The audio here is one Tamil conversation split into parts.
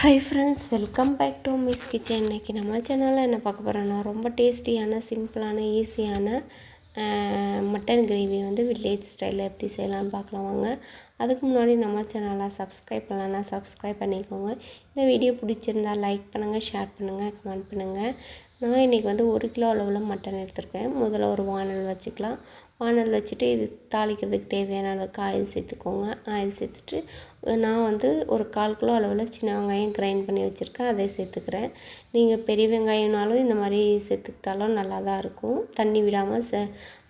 Hi friends welcome back to Miss kitchen இன்றைக்கி நம்ம சேனலில் என்ன பார்க்க போகிறோன்னா ரொம்ப டேஸ்டியான சிம்பிளான ஈஸியான மட்டன் கிரேவி வந்து வில்லேஜ் ஸ்டைலில் எப்படி செய்யலாம்னு பார்க்கலாம் வாங்க. அதுக்கு முன்னாடி நம்ம சேனலை சப்ஸ்கிரைப் பண்ணலன்னா சப்ஸ்கிரைப் பண்ணிக்கோங்க. இந்த வீடியோ பிடிச்சிருந்தா லைக் பண்ணுங்கள் ஷேர் பண்ணுங்கள் கமெண்ட் பண்ணுங்கள் நான் இன்றைக்கி வந்து ஒரு கிலோ அளவில் மட்டன் எடுத்திருக்கேன். முதல்ல ஒரு வானல் வச்சுக்கலாம். வானல் வச்சுட்டு இது தாளிக்கிறதுக்கு தேவையான அளவுக்கு ஆயில் சேர்த்துக்கோங்க. ஆயில் சேர்த்துட்டு நான் வந்து ஒரு கால் கிலோ அளவில் சின்ன வெங்காயம் கிரைண்ட் பண்ணி வச்சுருக்கேன். அதை சேர்த்துக்கிறேன். நீங்கள் பெரிய வெங்காயம்னாலும் இந்த மாதிரி சேர்த்துக்கிட்டாலும் நல்லா தான் இருக்கும். தண்ணி விடாமல் சே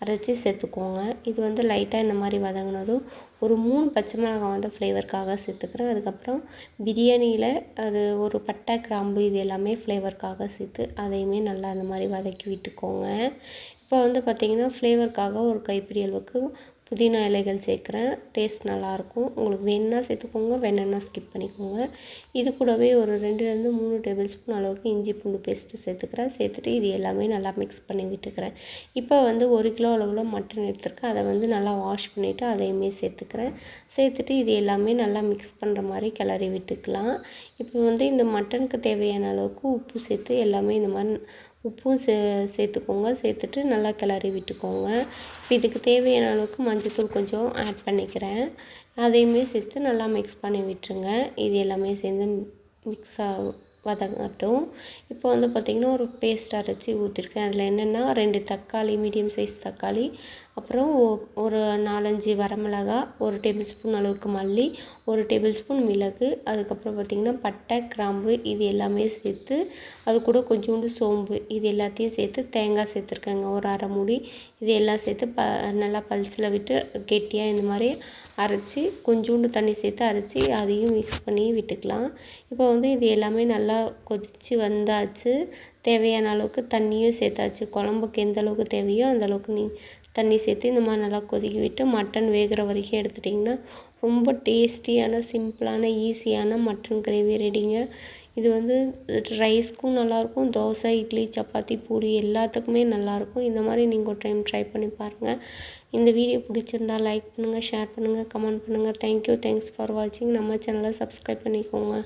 அரைச்சி சேர்த்துக்கோங்க. இது வந்து லைட்டாக இந்த மாதிரி வதங்கினதும் ஒரு மூணு பச்சை மிளகாய் வந்து ஃப்ளேவருக்காக சேர்த்துக்கிறேன். அதுக்கப்புறம் பிரியாணியில் அது ஒரு பட்டை கிராம்பு இது எல்லாமே ஃப்ளேவருக்காக சேர்த்து அதையுமே நல்லா அந்த மாதிரி வதக்கி விட்டுக்கோங்க. இப்போ வந்து பார்த்திங்கன்னா ஃப்ளேவருக்காக ஒரு கைப்பிடி அளவுக்கு புதினா இலைகள் சேர்க்குறேன் டேஸ்ட் நல்லாயிருக்கும். உங்களுக்கு வேணுன்னா சேர்த்துக்கோங்க வேணுன்னா ஸ்கிப் பண்ணிக்கோங்க. இது கூடவே ஒரு ரெண்டுலேருந்து மூணு டேபிள் ஸ்பூன் அளவுக்கு இஞ்சி பூண்டு பேஸ்ட்டு சேர்த்துக்கிறேன். சேர்த்துட்டு இது எல்லாமே நல்லா மிக்ஸ் பண்ணி விட்டுக்கிறேன். இப்போ வந்து ஒரு கிலோ அளவில் மட்டன் எடுத்துருக்கேன். அதை வந்து நல்லா வாஷ் பண்ணிவிட்டு அதையுமே சேர்த்துக்கிறேன். சேர்த்துட்டு இது எல்லாமே நல்லா மிக்ஸ் பண்ணுற மாதிரி கிளறி விட்டுக்கலாம். இப்போ வந்து இந்த மட்டனுக்கு தேவையான அளவுக்கு உப்பு சேர்த்து எல்லாமே இந்த மாதிரி உப்பும் சே சேர்த்துக்கோங்க. சேர்த்துட்டு நல்லா கிளறி விட்டுக்கோங்க. இப்போ இதுக்கு தேவையான அளவுக்கு மஞ்சத்தூள் கொஞ்சம் ஆட் பண்ணிக்கிறேன். அதையுமே சேர்த்து நல்லா மிக்ஸ் பண்ணி விட்டுருங்க. இது எல்லாமே சேர்ந்து மிக்ஸ் ஆகும். வதங்கட்டும் இப்போ வந்து பார்த்திங்கன்னா ஒரு பேஸ்ட் அரைச்சி ஊற்றிருக்கேன் அதில் என்னென்னா ரெண்டு தக்காளி மீடியம் சைஸ் தக்காளி அப்புறம் ஒரு நாலஞ்சு வரமிளகா ஒரு டேபிள் ஸ்பூன் அளவுக்கு மல்லி ஒரு டேபிள் ஸ்பூன் மிளகு அதுக்கப்புறம் பார்த்திங்கன்னா பட்டை கிராம்பு இது எல்லாமே சேர்த்து அது கூட கொஞ்சோண்டு சோம்பு இது எல்லாத்தையும் சேர்த்து தேங்காய் சேர்த்துருக்கேங்க. ஒரு அரை மூடி இது எல்லாம் சேர்த்து ப நல்லா பல்சில் விட்டு கெட்டியாக இந்த மாதிரி அரைச்சி கொஞ்சோண்டு தண்ணி சேர்த்து அரைச்சி அதையும் மிக்ஸ் பண்ணி விட்டுக்கலாம். இப்போ வந்து இது எல்லாமே நல்லா கொதித்து வந்தாச்சு. தேவையான அளவுக்கு தண்ணியும் சேர்த்தாச்சு. குழம்புக்கு எந்த அளவுக்கு தேவையோ அந்த அளவுக்கு நீ தண்ணி சேர்த்து இந்த மாதிரி நல்லா கொதிக்க விட்டு மட்டன் வேகிற வரைக்கும் எடுத்துட்டிங்கன்னா ரொம்ப டேஸ்டியான சிம்பிளான ஈஸியான மட்டன் கிரேவி ரெடிங்க இது வந்து ரைஸ்க்கும் நல்லாயிருக்கும் தோசை இட்லி சப்பாத்தி பூரி எல்லாத்துக்குமே நல்லாயிருக்கும் இந்த மாதிரி நீங்கள் ஒரு டைம் ட்ரை பண்ணி பாருங்கள் இந்த வீடியோ பிடிச்சிருந்தா லைக் பண்ணுங்கள் ஷேர் பண்ணுங்கள் கமெண்ட் பண்ணுங்கள் தேங்க்யூ தேங்க்ஸ் ஃபார் வாட்சிங் நம்ம சேனலை சப்ஸ்க்ரைப் பண்ணிக்கோங்க.